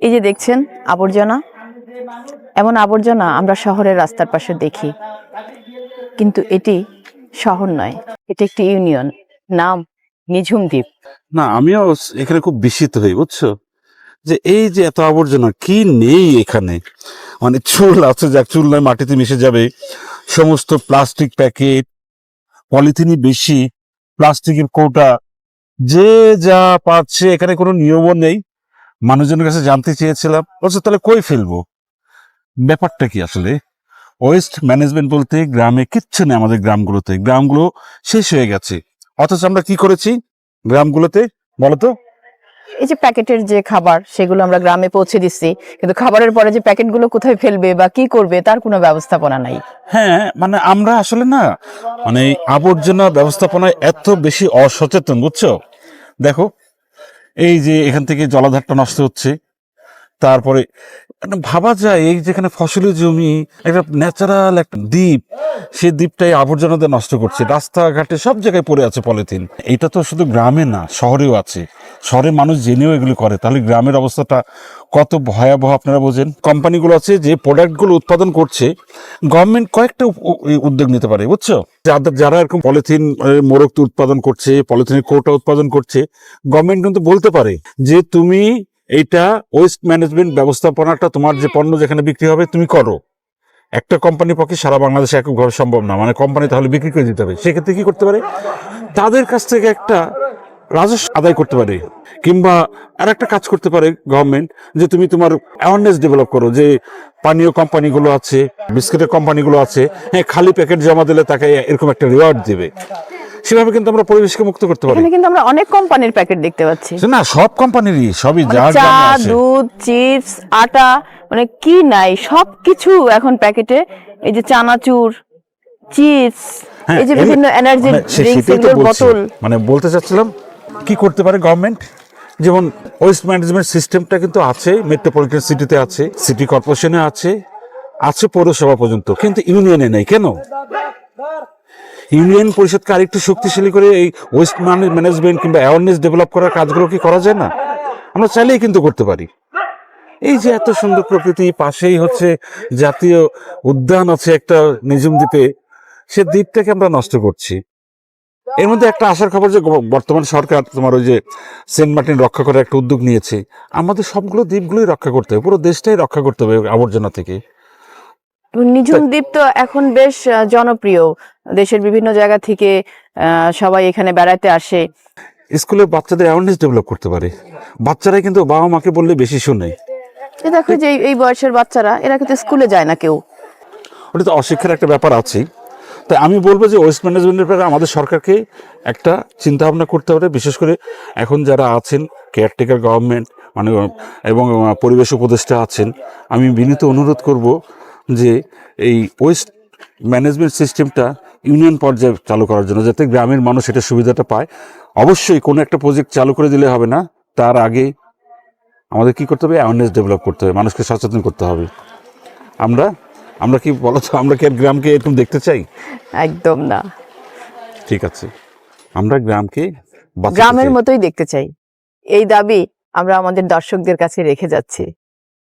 এই যে দেখছেন আবর্জনা, এমন আবর্জনা আমরা শহরের রাস্তার পাশে দেখি। কিন্তু এটি শহর নয়, এটি একটি ইউনিয়ন। নাম নিঝুম দ্বীপ। না, আমিও এখানে খুব বিস্মিত হই, বুঝছ? যে এই যে এত আবর্জনা, কি নেই এখানে? মানে চুল আছে, যাক, চুল নয়, মাটিতে মিশে যাবে। সমস্ত প্লাস্টিক প্যাকেট, পলিথিনই বেশি, প্লাস্টিকের কৌটা, যে যা পাচ্ছে, এখানে কোনো নিয়মও নেই। মানুষজনের কাছে জানতে চেয়েছিলাম বলছে তাহলে কই ফেলব? ব্যাপারটা কি আসলে? ওয়েস্ট ম্যানেজমেন্ট বলতে গ্রামে কিচ্ছু নেই আমাদের গ্রামগুলোতে। গ্রামগুলো শেষ হয়ে গেছে। অথচ আমরা কি করেছি গ্রামগুলোতে বলতো? এই যে প্যাকেটের যে খাবার সেগুলো আমরা গ্রামে পৌঁছে দিচ্ছি কিন্তু খাবারের পরে যে প্যাকেটগুলো কোথায় ফেলবে বা কি করবে তার কোনো ব্যবস্থাপনা নাই। হ্যাঁ মানে আমরা আসলে না মানে আবর্জনা ব্যবস্থাপনায় এত বেশি অসচেতন বুঝছ? দেখো এই যে এখান থেকে জলাধারটা নষ্ট হচ্ছে, তারপরে একটা ভাবা যায় এই যেখানে ফসলের জমি, একটা ন্যাচারাল একটা দ্বীপ, সে দ্বীপটাই আবর্জনাতে নষ্ট করছে, রাস্তাঘাটে সব জায়গায় পড়ে আছে পলিথিন। এটা তো শুধু গ্রামে না, শহরেও আছে। শহরে মানুষ জেনেও এগুলো করে। তাহলে গ্রামের অবস্থাটা কত ভয়াবহ আপনারা বোঝেন? কোম্পানিগুলো আছে যে প্রোডাক্টগুলো উৎপাদন করছে গভর্নমেন্ট কয়েকটা উদ্যোগ নিতে পারে, বুঝছ? যাদের যারা এরকম পলিথিন মোরক উৎপাদন করছে পলিথিনের কোটা উৎপাদন করছে গভর্নমেন্ট কিন্তু বলতে পারে যে তুমি এইটা ওয়েস্ট ম্যানেজমেন্ট ব্যবস্থাপনাটা তোমার যে পণ্য যেখানে বিক্রি হবে, তুমি করো। একটা কোম্পানির পক্ষে সারা বাংলাদেশে এককভাবে সম্ভব না। মানে কোম্পানি তাহলে বিক্রি করে দিতে হবে। সেক্ষেত্রে কি করতে পারে? তাদের কাছ থেকে একটা রাজস্ব আদায় করতে পারে কিংবা আর একটা কাজ করতে পারে গভর্নমেন্ট যে তুমি তোমার অ্যাওয়ারনেস ডেভেলপ করো যে পানীয় কোম্পানিগুলো আছে বিস্কিটের কোম্পানিগুলো আছে হ্যাঁ খালি প্যাকেট জমা দিলে তাকে এরকম একটা রিওয়ার্ড দেবে। সেভাবে কিন্তু আমরা পরিবেশকে মুক্ত করতে পারি। কিন্তু আমরা অনেক কোম্পানির প্যাকেট দেখতে পাচ্ছি। না সব কোম্পানিরই সবই মানে চা দুধ চিপস আটা মানে কি নাই সবকিছু এখন প্যাকেটে এই যে চানাচুর চিপস হ্যাঁ, এই যে বিভিন্ন এনার্জি ড্রিঙ্কস। বোতল মানে বলতে চাচ্ছিলাম কি করতে পারে গভর্নমেন্ট যেমন ওয়েস্ট ম্যানেজমেন্ট সিস্টেমটা কিন্তু আছে মেট্রোপলিটন সিটিতে আছে সিটি কর্পোরেশনে আছে আছে পৌরসভা পর্যন্ত, কিন্তু ইউনিয়নে নেই, কেন? ইউনিয়ন পরিষদকে আরেকটু শক্তিশালী করে এই ওয়েস্ট ম্যানেজমেন্ট কিংবা অ্যাওয়ারনেস ডেভেলপ করার কাজগুলো কি করা যায় না? আমরা চাইলেই কিন্তু করতে পারি। এই যে এত সুন্দর প্রকৃতি পাশেই হচ্ছে জাতীয় উদ্যান আছে একটা নিজুম দ্বীপে, সে দ্বীপটাকে আমরা নষ্ট করছি। এর মধ্যে একটা আসার খবর যে বর্তমান সরকার তোমার ওই যে সেন্ট মার্টিন রক্ষা করার একটা উদ্যোগ নিয়েছে। আমাদের সবগুলো দ্বীপগুলোই রক্ষা করতে হবে পুরো দেশটাই রক্ষা করতে হবে আবর্জনা থেকে। নিঝুম দ্বীপ তো এখন বেশ জনপ্রিয়। দেশের বিভিন্ন জায়গা থেকে সবাই এখানে বেড়াতে আসে। স্কুলে বাচ্চাদের অ্যাওয়ারনেস ডেভেলপ করতে পারে। বাচ্চারাই কিন্তু বাবা মাকে বললে বেশি শোনে। এই দেখো যে এই- এই বয়সের বাচ্চারা এরা কিন্তু স্কুলে যায় না কেউ। ওটা তো অশিক্ষার একটা ব্যাপার আছে। তাই আমি বলব যে ওয়েস্ট ম্যানেজমেন্টের ব্যাপারে আমাদের সরকারকে একটা চিন্তা ভাবনা করতে হবে, বিশেষ করে এখন যারা আছেন কেয়ারটেকার গভর্নমেন্ট মানে এবং পরিবেশ উপদেষ্টা আছেন, আমি বিনীত অনুরোধ করব যে এই ওয়েস্ট ম্যানেজমেন্ট সিস্টেমটা ইউনিয়ন পর্যায়ে চালু করার জন্য, যাতে গ্রামের মানুষ এটা সুবিধাটা পায়। অবশ্যই কোনো একটা প্রজেক্ট চালু করে দিলে হবে না, তার আগে আমাদের কি করতে হবে? অ্যাওয়ারনেস ডেভেলপ করতে হবে, মানুষকে সচেতন করতে হবে। আমরা আমরা কি বলো তো আমরা কি আর গ্রামকে এরকম দেখতে চাই? একদম না। ঠিক আছে। আমরা গ্রামকে গ্রামের মতোই দেখতে চাই। এই দাবি আমরা আমাদের দর্শকদের কাছে রেখে যাচ্ছি।